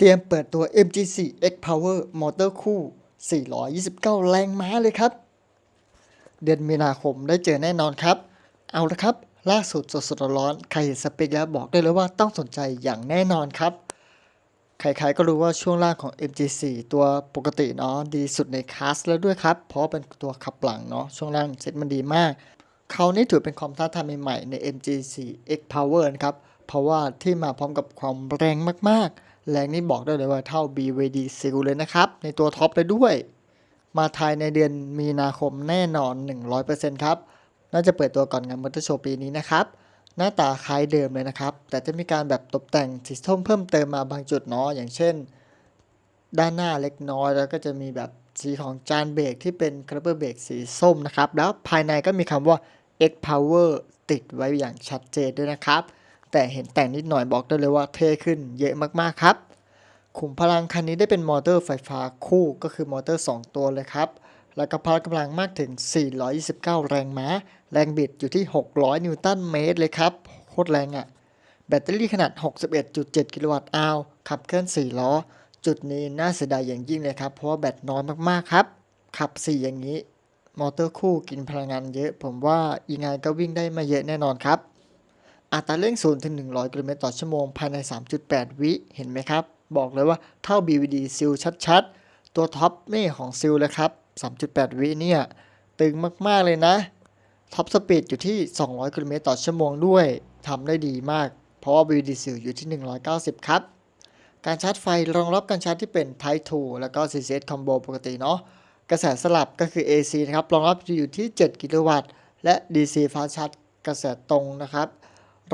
เตรียมเปิดตัว MG4 X Power มอเตอร์คู่ 429 แรงม้าเลยครับ เดือนมีนาคมได้เจอแน่นอนครับ เอาละครับ ล่าสุดสดๆร้อน ใครเห็นสเปคแล้วบอกได้เลยว่าต้องสนใจอย่างแน่นอนครับ ใครๆก็รู้ว่าช่วงล่างของ MG4 ตัวปกติเนาะดีสุดในคลาสแล้วด้วยครับ เพราะเป็นตัวขับหลังเนาะช่วงล่างเซ็ตมันดีมาก เขานี่ถือเป็นความท้าทายใหม่ๆใน MG4 X Power นะครับเพราะว่าที่มาพร้อมกับความแรงมากๆ แรงนี่บอกได้เลยว่าเท่า BVD Seal เลยนะครับ ในตัวท็อปเลยด้วย มาไทยในเดือนมีนาคมแน่นอน 100%ครับ น่าจะเปิดตัวก่อนงานมอเตอร์โชว์ปีนี้นะครับ หน้าตาคล้ายเดิมเลยนะครับ แต่จะมีการแบบตกแต่งสีส้มเพิ่มเติมมาบางจุดเนาะอย่างเช่น ด้านหน้าเล็กน้อยแล้วก็จะมีแบบสีของจานเบรกที่เป็นกระเบื้องเบรกสีส้มนะครับ แล้วภายในก็มีคำว่า X Power ติดไว้อย่างชัดเจนด้วยนะครับ แต่เห็นแต่งนิดหน่อยบอกได้เลยว่าเท่ขึ้นเยอะมากๆครับ ขุมพลังคันนี้ได้เป็นมอเตอร์ไฟฟ้าคู่ก็คือมอเตอร์ 2 ตัวเลยครับ แล้วก็พละกำลังมากถึง 429 แรงม้า แรงบิดอยู่ที่ 600 นิวตันเมตรเลยครับ โคตรแรงอะ่ะ แบตเตอรี่ขนาด 61.7 กิโลวัตต์อาวขับเคลื่อน 4 ล้อ จุดนี้น่าเสียดายอย่างยิ่งเลยครับ เพราะว่าแบตน้อยมากๆครับ ขับ 4 อย่างนี้ มอเตอร์คู่กินพลังงานเยอะ ผมว่ายังไงก็วิ่งได้ไมาเยอะแน่นอนครับ อัตราเร่ง0ถึง100 กิโลเมตรต่อชั่วโมงภายใน 3.8 วิ เห็นไหมครับ บอกเลยว่าเท่า BVD ซิลชัดๆ ตัวท็อปนี่ของซิลเลยครับ 3.8 วิเนี่ย ตึงมากๆเลยนะ ท็อปสปีดอยู่ที่ 200กิโลเมตรต่อชั่วโมงด้วยทำได้ดีมาก เพราะว่า BVD ซิลอยู่ที่ 190 ครับ การชาร์จไฟรองรับการชาร์จที่เป็น Type 2 แล้วก็ CCS Combo ปกติเนาะกระแสสลับก็คือ AC นะครับ รองรับอยู่ที่ 7 กิโลวัตต์ และ DC ฟ้าชาร์จกระแสตรงนะครับ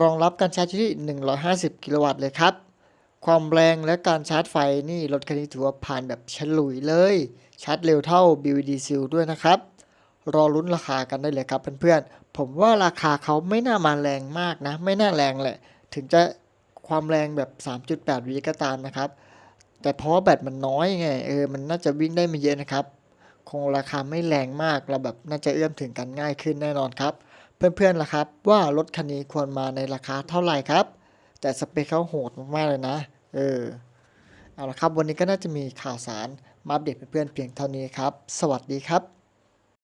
รองรับการชาร์จอยู่ที่ 150 กิโลวัตต์เลยครับ ความแรงและการชาร์จไฟนี่รถคันนี้ถือว่าผ่านแบบฉลุยเลย ชาร์จเร็วเท่า BVD Seal ด้วยนะครับ รอลุ้นราคากันได้เลยครับเพื่อนๆ ผมว่าราคาเขาไม่น่ามาแรงมากนะ ไม่น่าแรงแหละ ถึงจะความแรงแบบ 3.8วิก็ตามนะครับ แต่เพราะแบตมันน้อยไงเออมันน่าจะวิ่งได้ไม่เยอะนะครับ คงราคาไม่แรงมากเราแบบน่าจะเอื้อมถึงกันง่ายขึ้นแน่นอนครับ เพื่อนๆล่ะครับว่ารถคันนี้ควรมาในราคาเท่าไหร่ครับ แต่สเปคเขาโหดมากๆเลยนะ เออ เอาละครับ วันนี้ก็น่าจะมีข่าวสารมาอัปเดตเพื่อนๆเพียงเท่านี้ครับ สวัสดีครับ